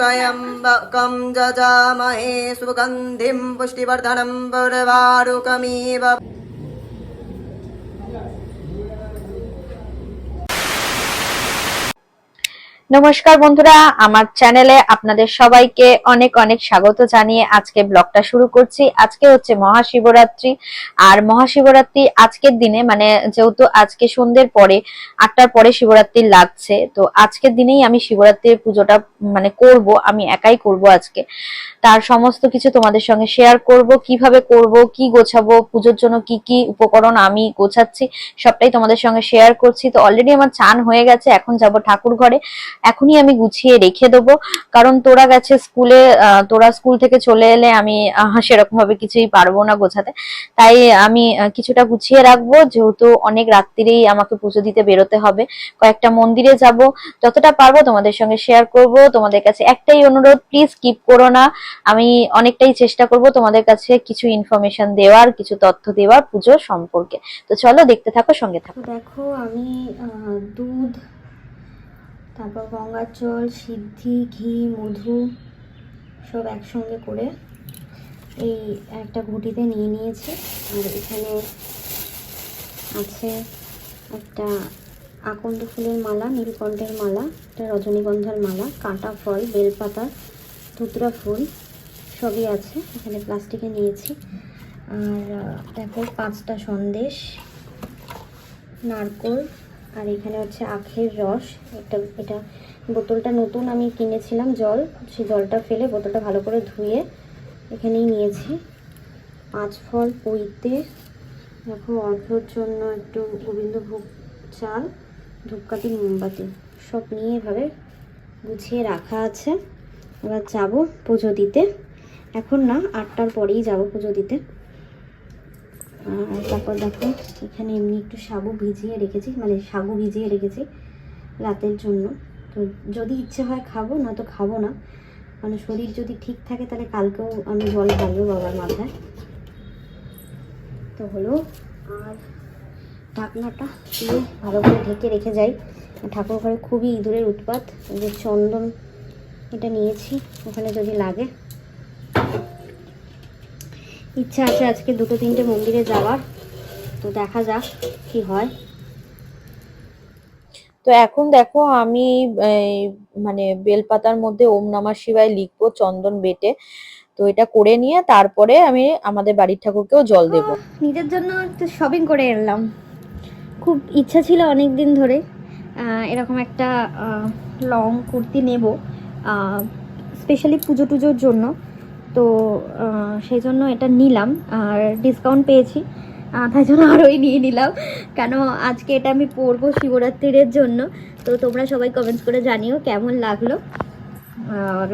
त्र्यम्बकं जजामहे सुगन्धिं पुष्टिवर्धनं पुर्वारुकमिव নমস্কার বন্ধুরা, আমার চ্যানেলে আপনাদের সবাইকে অনেক অনেক স্বাগত জানিয়ে আজকে ব্লগটা শুরু করছি। আজকে হচ্ছে মহাশিবরাত্রি, আর মহাশিবরাত্রি আজকের দিনে মানে যেহেতু আজকে সন্ধ্যের পরে, আটটার পরে শিবরাত্রি লাগছে, তো আজকের দিনেই আমি শিবরাত্রির পুজোটা মানে করব, আমি একাই করব আজকে। তার সমস্ত কিছু তোমাদের সঙ্গে শেয়ার করব, কীভাবে করব, কি গোছাবো, পুজোর জন্য কি কি উপকরণ আমি গোছাচ্ছি, সবটাই তোমাদের সঙ্গে শেয়ার করছি। তো অলরেডি আমার চান হয়ে গেছে, এখন যাব ঠাকুর ঘরে। এখনই আমি গুছিয়ে রেখে দেবো। কারণ তোরা গেছে স্কুলে তোরা স্কুল থেকে চলে এলে আমি সেরকম ভাবে কিছুই পারব না গোছাতে। তাই আমি কিছুটা গুছিয়ে রাখব। যেহেতু অনেক রাত্রিরেই আমাকে পুজো দিতে বেরোতে হবে, কয়েকটা মন্দিরে যাব। যতটা পারব তোমাদের সঙ্গে শেয়ার করব। তোমাদের কাছে একটাই অনুরোধ প্লিজ কিপ করো না। আমি অনেকটাই চেষ্টা করব তোমাদের কাছে কিছু ইনফরমেশন দেওয়ার, কিছু তথ্য দেওয়ার পুজো সম্পর্কে। তো চলো দেখতে থাকো, সঙ্গে থাকো। দেখো, আমি দুধ তারপর গঙ্গার জল, সিদ্ধি, ঘি, মধু সব একসঙ্গে করে এই একটা ঘুটিতে নিয়ে নিয়েছি। আর এখানে আছে একটা আকন্দ ফুলের মালা, নীলকণ্ঠের মালা, একটা রজনীগন্ধার মালা, কাঁটা ফল, বেলপাতা, ধুতরা ফুল সবই আছে এখানে প্লাস্টিকে নিয়েছি। আর দেখো পাঁচটা সন্দেশ, নারকোল আর এখানে হচ্ছে আখের রস। এটা এটা বোতলটা নতুন আমি কিনেছিলাম জল। সেই জলটা ফেলে বোতলটা ভালো করে ধুয়ে এখানেই নিয়েছি। পাঁচ ফল পইতে দেখো, অর্ঘ্যর জন্য একটু গোবিন্দভোগ চাল, ধূপকাঠি, মোমবাতি। সব নিয়ে এভাবে গুছিয়ে রাখা আছে। এবার যাব পুজো দিতে। এখন না, আটটার পরেই যাব পুজো দিতে। আর তারপর দেখো, এখানে এমনি একটু সাবু ভিজিয়ে রেখেছি মানে সাবু ভিজিয়ে রেখেছি রাতের জন্য। তো যদি ইচ্ছে হয় খাব না তো খাব না। মানে শরীর যদি ঠিক থাকে, তাহলে কালকেও আমি জল ঢালবো বাবার মাথায়। তো হলো, আর ঢাকনাটা দিয়ে ভালো করে ঢেকে রেখে যাই। ঠাকুর ঘরে খুবই ইঁদুরের উৎপাত, যে চন্দন এটা নিয়েছি, ওখানে যদি লাগে। ইচ্ছা আছে আজকে দুটো তিনটে মন্দিরে যাওয়ার। তো দেখা যাক কি হয়। তো এখন দেখো আমি মানে বেলপাতার মধ্যে ওম নমঃ শিবায় লিখব চন্দন বেটে। তো এটা করে নিয়ে তারপরে আমি আমাদের বাড়ির ঠাকুরকেও জল দেব। নিজের জন্য একটু শপিং করে এলাম। খুব ইচ্ছা ছিল অনেক দিন ধরে এরকম একটা লং কুর্তি নেব স্পেশালি পুজো টুজোর জন্য। তো সেই জন্য এটা নিলাম আর ডিসকাউন্ট পেয়েছি। তাই জন্য আরোই নিয়ে নিলাম। কেন, আজকে এটা আমি পরবো শিবরাত্রির জন্য। তো তোমরা সবাই কমেন্টস করে জানিও কেমন লাগল। আর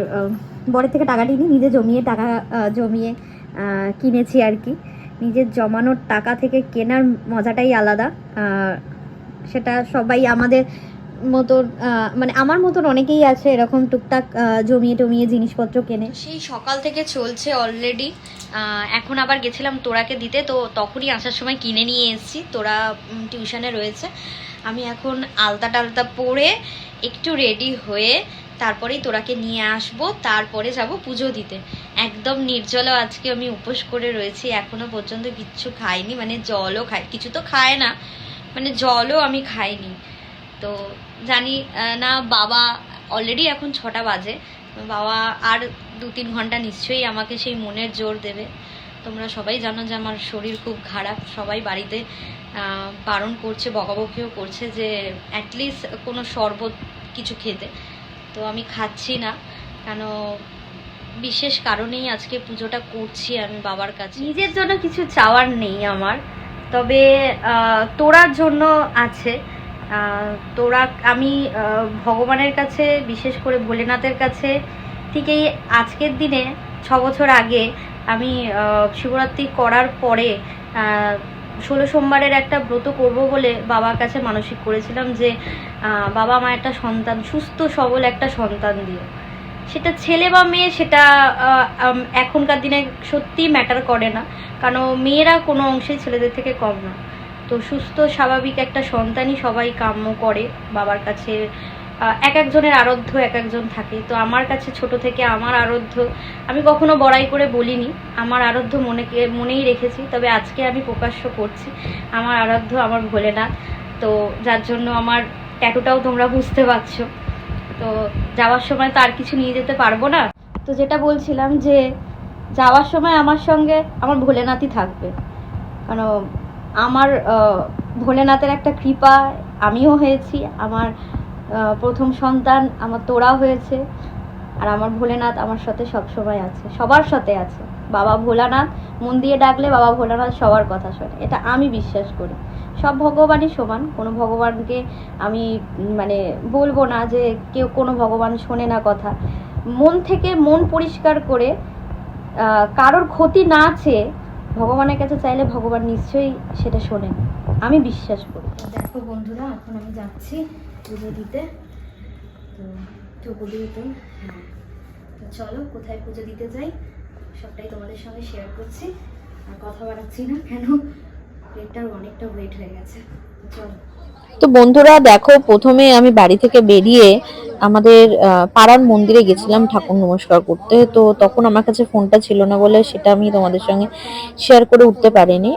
বরের থেকে টাকা নিই নিজে জমিয়ে টাকা জমিয়ে কিনেছি আর কি। নিজের জমানোর টাকা থেকে কেনার মজাটাই আলাদা। সেটা সবাই আমাদের মতন মানে আমার মতন অনেকেই আছে এরকম টুকটাক জমিয়ে টমিয়ে জিনিসপত্র কেনে। সেই সকাল থেকে চলছে অলরেডি এখন আবার গেছিলাম তোরাকে দিতে, তো তখনই আসার সময় কিনে নিয়ে এসেছি। তোরা টিউশনে রয়েছে। আমি এখন আলতা টালতা পরে একটু রেডি হয়ে তারপরেই তোরাকে নিয়ে আসব, তারপরে যাব পুজো দিতে। একদম নির্জলা আজকে আমি উপোস করে রয়েছি, এখনও পর্যন্ত কিচ্ছু খাইনি মানে জলও খাই, কিছু তো খায় না মানে জলও আমি খাইনি। তো জানি না, বাবা অলরেডি এখন ছটা বাজে। বাবা আর দু তিন ঘণ্টা নিশ্চয়ই আমাকে সেই মনের জোর দেবে। তোমরা সবাই জানো যে আমার শরীর খুব খারাপ। সবাই বাড়িতে বারণ করছে, বকাবকিও করছে যে অ্যাটলিস্ট কোনো শরবত কিছু খেতে। তো আমি খাচ্ছি না। কেন, বিশেষ কারণেই আজকে পুজোটা করছি আমি বাবার কাছে। নিজের জন্য কিছু চাওয়ার নেই আমার। তবে তোরার জন্য আছে। তোরা, আমি ভগবানের কাছে, বিশেষ করে ভোলেনাথের কাছে, ঠিক এই আজকের দিনে, ছ বছর আগে, আমি শিবরাত্রি করার পরে ষোলো সোমবারের একটা ব্রত করব বলে বাবার কাছে মানসিক করেছিলাম যে বাবা আমার একটা সন্তান, সুস্থ, সবল একটা সন্তান দিও। সেটা ছেলে বা মেয়ে, সেটা এখনকার দিনে সত্যি ম্যাটার করে না। কারণ মেয়েরা কোনো অংশেই ছেলেদের থেকে কম না। তো সুস্থ, স্বাভাবিক একটা সন্তানই সবাই কাম্য করে বাবার কাছে। এক একজনের আরাধ্য এক একজন থাকে। তো আমার কাছে ছোট থেকে আমার আরাধ্য, আমি কখনো বড়াই করে বলিনি। আমার আরাধ্য মনে মনেই রেখেছি, তবে আজকে আমি প্রকাশ্য করছি। আমার আরাধ্য আমার ভোলেনাথ। তো যার জন্য আমার ট্যাটুটাও তোমরা বুঝতে পারছ। তো যাওয়ার সময় তো আর কিছু নিয়ে যেতে পারব না। তো যেটা বলছিলাম যে, যাওয়ার সময় আমার সঙ্গে আমার ভোলেনাথই থাকবে। কারণ আমার ভোলেনাথের একটা কৃপা, আমিও হয়েছি। আমার প্রথম সন্তান, আমার তোরা হয়েছে। আর আমার ভোলেনাথ আমার সাথে সব সময় আছে, সবার সাথে আছে। বাবা ভোলানাথ, মন দিয়ে ডাকলে বাবা ভোলানাথ সবার কথা শোনে। এটা আমি বিশ্বাস করি। সব ভগবানই সমান, কোনো ভগবানকে আমি মানে বলব না যে কেউ কোনো ভগবান শোনে না কথা। মন থেকে মন পরিষ্কার করে কারোর ক্ষতি না চেয়ে ভগবানের কাছে চাইলে ভগবান নিশ্চয়ই সেটা শোনেন। আমি বিশ্বাস করি। দেখো বন্ধুরা, এখন আমি যাচ্ছি পুজো দিতে। তো ঠুকু দিয়ে তো হ্যাঁ। চলো, কোথায় পুজো দিতে যাই? সবটাই তোমাদের সঙ্গে শেয়ার করছি। আর কথা বাড়াচ্ছি না কেন? প্লেটটার অনেকটা ওয়েট হয়ে গেছে। চলো। তো বন্ধুরা দেখো, প্রথমে আমি বাড়ি থেকে বেরিয়ে আমাদের পাড়ার মন্দিরে গেছিলাম ঠাকুর নমস্কার করতে। তো তখন আমার কাছে ফোনটা ছিল না বলে সেটা আমি তোমাদের সঙ্গে শেয়ার করে উঠতে পারিনি।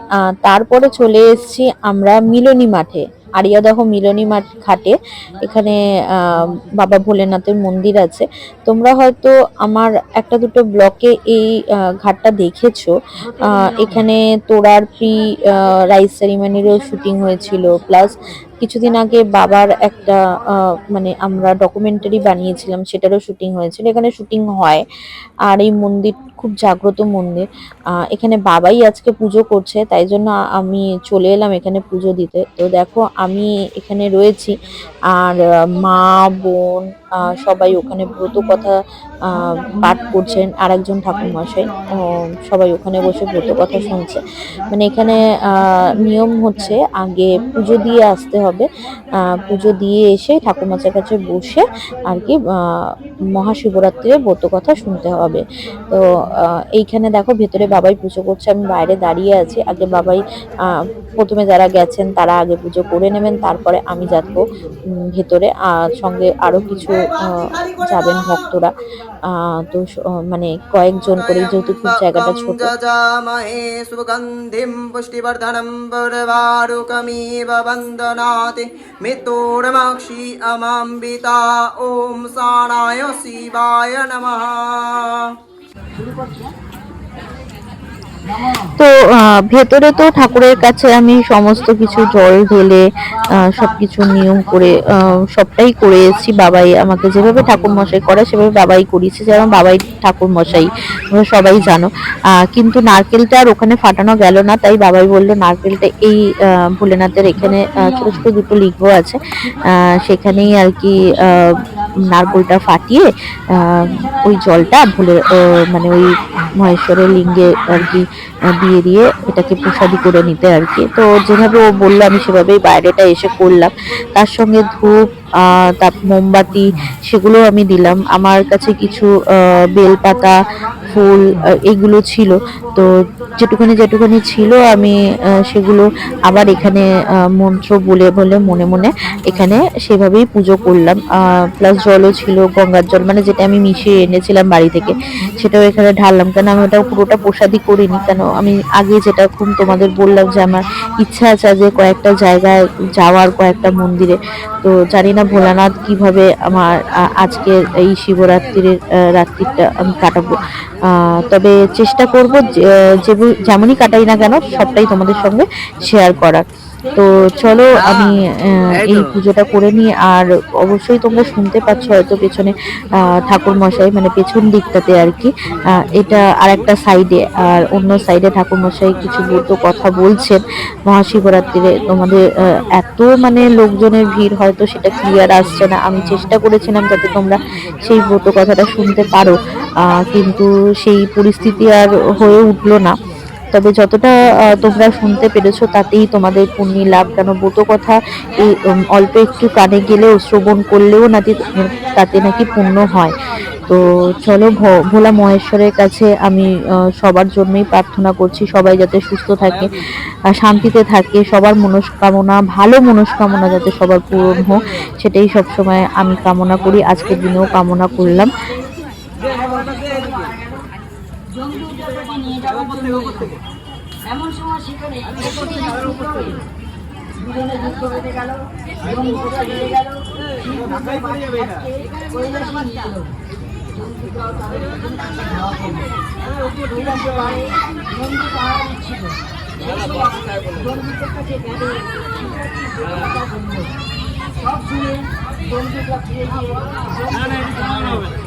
তারপরে চলে এসেছি আমরা মিলনী মাঠে, আরিয়াদহ মিলনী মাঠ ঘাটে। এখানে বাবা ভোলেনাথের মন্দির আছে। তোমরা হয়তো আমার একটা দুটো ব্লকে এই ঘাটটা দেখেছ। এখানে তোরার প্রি রাইস সেরিমনিরও শুটিং হয়েছিল। প্লাস কিছুদিন আগে বাবার একটা মানে আমরা ডকুমেন্টারি বানিয়েছিলাম, সেটারও শুটিং হয়েছিল। এখানে শুটিং হয়। আর এই মন্দির খুব জাগ্রত মন্দির। এখানে বাবাই আজকে পুজো করছে, তাই জন্য আমি চলে এলাম এখানে পুজো দিতে। তো দেখো, আমি এখানে রয়েছি। আর মা, বোন সবাই ওখানে ব্রত কথা পাঠ করছেন। আর একজন ঠাকুর মশাই সবাই ওখানে বসে ব্রত কথা শুনছে। মানে এখানে নিয়ম হচ্ছে আগে পুজো দিয়ে আসতে হবে। পুজো দিয়ে এসে ঠাকুরমাচার কাছে বসে আর কি মহাশিবরাত্রির ব্রত কথা শুনতে হবে। তো এইখানে দেখো ভেতরে বাবাই পুজো করছে, আমি বাইরে দাঁড়িয়ে আছি। আগে বাবাই প্রথমে যারা গেছেন তারা আগে পুজো করে নেবেন, তারপরে আমি যাব ভেতরে। সঙ্গে আরও কিছু যাবেন ভক্তরা। তো মানে কয়েকজন করে যেহেতু খুব জায়গাটা ছোট। যজামহে সুগন্ধিं পুষ্টিবর্ধनं प्रभाते मित्रोर्मक्षी अमंबिता ॐ साराय शिवाय नमः। তো ভেতরে তো ঠাকুরের কাছে আমি সমস্ত কিছু জল ঢেলে সব কিছু নিয়ম করে সবটাই করে এসেছি। বাবাই আমাকে যেভাবে ঠাকুর মশাই করে সেভাবে বাবাই করিয়েছে। যেমন বাবাই ঠাকুর মশাই সবাই জানো। কিন্তু নারকেলটা আর ওখানে ফাটানো গেল না, তাই বাবাই বলল, নারকেলটা এই ভোলেনাথের এখানে ছোট ছোট দুটো লিঙ্গ আছে। সেখানেই আর কি নারকেলটা ফাটিয়ে ওই জলটা ভুলে মানে ওই মহেশ্বরের লিঙ্গে আর কি দিয়ে দিয়ে এটাকে প্রসাদি করে নিতে আর কি। তো যেভাবে ও বলল, আমি সেভাবেই বাইরেটা এসে করলাম। তার সঙ্গে ধূপ তাপ, মোমবাতি, সেগুলো আমি দিলাম। আমার কাছে কিছু বেলপাতা ফুল এগুলো ছিল। তো যেটুখানি যেটুখানি ছিল, আমি সেগুলো আবার এখানে মন্ত্র বলে বলে মনে মনে এখানে সেভাবেই পুজো করলাম। প্লাস জলও ছিল, গঙ্গার জল মানে যেটা আমি মিশিয়ে এনেছিলাম বাড়ি থেকে, সেটাও এখানে ঢাললাম। কেন আমি ওটা পুরোটা প্রসাদই করিনি, কেন আমি আগে যেটা খুব তোমাদের বললাম যে আমার ইচ্ছা আছে যে কয়েকটা জায়গায় যাওয়ার, কয়েকটা মন্দিরে। তো জানি না ভোলানাথ কীভাবে আমার আজকের এই শিবরাত্রির রাত্রিটা আমি কাটাবো। তবে চেষ্টা করব যেমনই কাটাই না কেন সবটাই তোমাদের সঙ্গে শেয়ার করার। তো চলো আমি এই পুজোটা করে নিই। আর অবশ্যই তোমরা শুনতে পাচ্ছ হয়তো পেছনে ঠাকুর মশাই মানে পেছন দিকটাতে আর কি। এটা আর একটা সাইডে। আর অন্য সাইডে ঠাকুর মশাই কিছু ব্রত কথা বলছেন। মহাশিবরাত্রিরে তোমাদের এত মানে লোকজনের ভিড় হয়তো সেটা ক্লিয়ার আসছে না। আমি চেষ্টা করেছিলাম যাতে তোমরা সেই ব্রত কথাটা শুনতে পারো। আহ, কিন্তু সেই পরিস্থিতি আর হয়ে উঠল না। তবে যতটা তোমরা শুনতে পেরেছ তাতেই তোমাদের পুণ্যি লাভ কেন? ব্রত কথা এই অল্প একটু কানে গেলেও, শ্রবণ করলেও নাকি তাতে নাকি পুণ্য হয়। তো চলো ভোলা মহেশ্বরের কাছে আমি সবার জন্যই প্রার্থনা করছি, সবাই যাতে সুস্থ থাকে শান্তিতে থাকে, সবার মনস্কামনা, ভালো মনস্কামনা যাতে সবার পূরণ হোক, সেটাই সবসময় আমি কামনা করি, আজকের দিনেও কামনা করলাম। এমন সময় সেখানে দুজনে যুদ্ধ সব শুনে বন্ধুটা ফিরে গিয়ে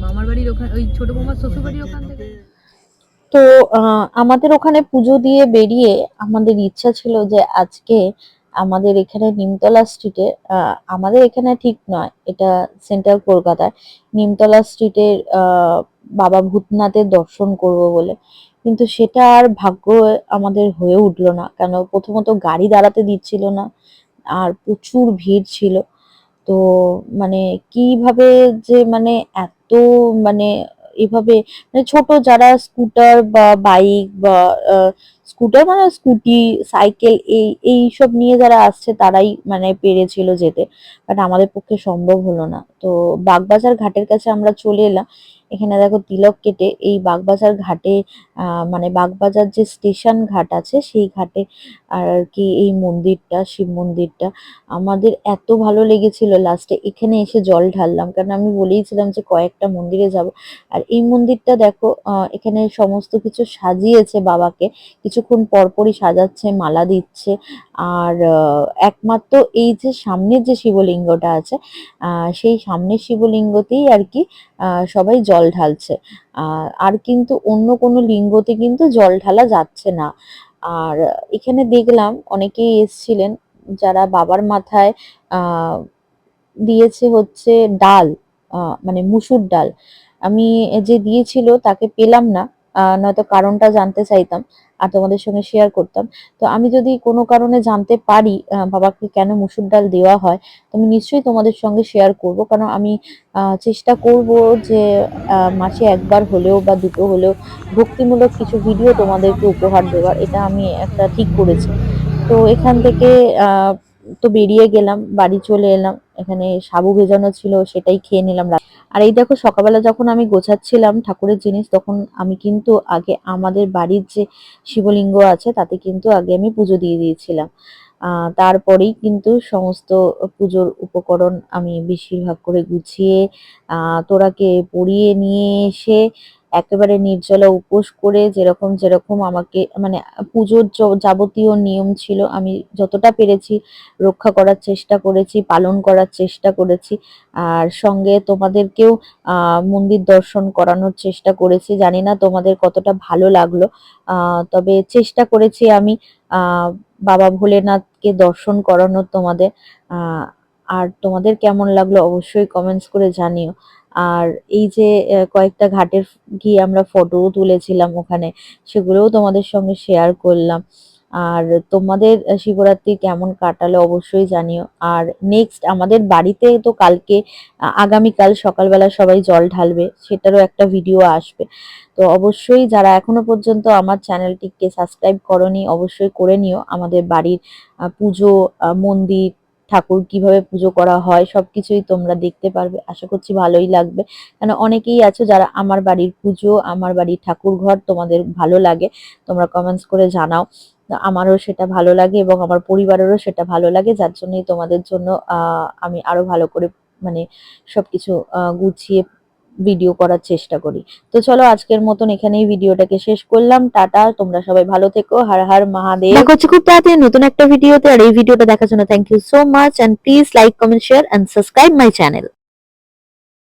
মামার বাড়ির ওখানে ওই ছোট বৌমার শ্বশুর বাড়ির ওখান থেকে। তো আমাদের ওখানে পুজো দিয়ে বেরিয়ে আমাদের ইচ্ছা ছিল যে আজকে আমাদের এখানে নিমতলা স্ট্রিটে আমাদের এখানে ঠিক নয়, এটা সেন্ট্রাল কলকাতায় নিমতলা স্ট্রিটের বাবা ভূতনাথের দর্শন করব বলে। কিন্তু সেটা আর ভাগ্য আমাদের হয়ে উঠল না, কেন প্রথমত গাড়ি দাঁড়াতে দিচ্ছিল না, আর প্রচুর ভিড় ছিল। তো মানে কীভাবে যে মানে এত মানে এভাবে মানে ছোট যারা স্কুটার বা বাইক বা স্কুটার মানে স্কুটি, সাইকেল এই এই সব নিয়ে যারা আসছে তারাই মানে পেরেছিল যেতে। বাট আমাদের পক্ষে সম্ভব হলো না। তো বাগবাজার ঘাটের কাছে আমরা চলে এলাম। এখানে দেখো তিলক কেটে এই বাগবাজার ঘাটে মানে বাগবাজার যে স্টেশন ঘাট আছে সেই ঘাটে আর আর কি এই মন্দিরটা, শিব মন্দিরটা, আমাদের এত ভালো লেগেছিল লাস্টে এখানে এসে জল ঢাললাম, কারণ আমি বলেইছিলাম যে কয়েকটা মন্দিরে যাব। আর এই মন্দিরটা দেখো এখানে সমস্ত কিছু সাজিয়েছে বাবাকে। কিছুক্ষণ পরপরই সাজাচ্ছে, মালা দিচ্ছে। আর একমাত্র এই যে সামনের যে শিবলিঙ্গটা আছে সেই সামনের শিবলিঙ্গতেই আর কি সবাই জল ঢালছে। আর কিন্তু অন্য কোনো লিঙ্গতে কিন্তু জল ঢালা যাচ্ছে না। আর এখানে দেখলাম অনেকেই এসছিলেন যারা বাবার মাথায় দিয়েছে হচ্ছে ডাল মানে মুসুর ডাল। আমি যে দিয়েছিল তাকে পেলাম না। নয়তো কারণটা জানতে চাইতাম আর তোমাদের সঙ্গে শেয়ার করতাম। তো আমি যদি কোনো কারণে জানতে পারি বাবাকে কেন মুসুর ডাল দেওয়া হয় তো আমি নিশ্চয়ই তোমাদের সঙ্গে শেয়ার করব। কারণ আমি চেষ্টা করব যে মাসে একবার হলেও বা দুটো হলেও ভক্তিমূলক কিছু ভিডিও তোমাদেরকে উপহার দেওয়ার। এটা আমি একটা ঠিক করেছি। তো এখান থেকে তো বেরিয়ে গেলাম, বাড়ি চলে এলাম। এখানে সাবু ভেজানো ছিল, সেটাই খেয়ে নিলাম আর এই দেখো সকালবেলা যখন আমি গোছাচ্ছিলাম ঠাকুরের জিনিস, তখন আমি কিন্তু আগে আমাদের বাড়ির যে শিবলিঙ্গ আছে, তাতে কিন্তু আগে আমি পুজো দিয়ে দিয়েছিলাম। তারপরেই কিন্তু সমস্ত পুজোর উপকরণ আমি বেশিরভাগ করে গুছিয়ে তোরাকে পরিয়ে নিয়ে এসে একেবারে নির্জলা উপোস করে যেরকম যেরকম আমাকে মানে পুজোর যাবতীয় নিয়ম ছিল, আমি যতটা পেরেছি রক্ষা করার চেষ্টা করেছি, পালন করার চেষ্টা করেছি। আর সঙ্গে তোমাদেরকেও মন্দির দর্শন করানোর চেষ্টা করেছি। জানি না তোমাদের কতটা ভালো লাগল। তবে চেষ্টা করেছি আমি বাবা ভোলেনাথকে দর্শন করানোর তোমাদের। আর তোমাদের কেমন লাগল অবশ্যই কমেন্টস করে জানিও। আর এই যে কয়েকটা ঘাটের গিয়ে আমরা ফটোও তুলেছিলাম ওখানে, সেগুলোও তোমাদের সঙ্গে শেয়ার করলাম। আর তোমাদের শিবরাত্রি কেমন কাটালো অবশ্যই জানিও। আর নেক্সট আমাদের বাড়িতে তো কালকে আগামীকাল সকালবেলা সবাই জল ঢালবে, সেটারও একটা ভিডিও আসবে। তো অবশ্যই যারা এখনও পর্যন্ত আমার চ্যানেলটিকে সাবস্ক্রাইব করনি, অবশ্যই করে নিও। আমাদের বাড়ির পুজো মন্দির ঠাকুর কীভাবে পুজো করা হয় সব কিছুই তোমরা দেখতে পারবে। আশা করছি ভালোই লাগবে। কেন, অনেকেই আছো যারা আমার বাড়ির পুজো, আমার বাড়ির ঠাকুর ঘর তোমাদের ভালো লাগে, তোমরা কমেন্টস করে জানাও। আমারও সেটা ভালো লাগে এবং আমার পরিবারেরও সেটা ভালো লাগে, যার জন্যই তোমাদের জন্য আমি আরও ভালো করে মানে সবকিছু গুছিয়ে ভিডিও করার চেষ্টা করি। তো চলো আজকের মতন এখানেই ভিডিওটাকে শেষ করলাম। টাটা, তোমরা সবাই ভালো থেকো। হার হার মহাদেব। দেখা হচ্ছে খুব তাড়াতাড়ি নতুন একটা ভিডিওতে আর এই ভিডিওটা দেখার জন্য thank you so much and please like comment share and subscribe my channel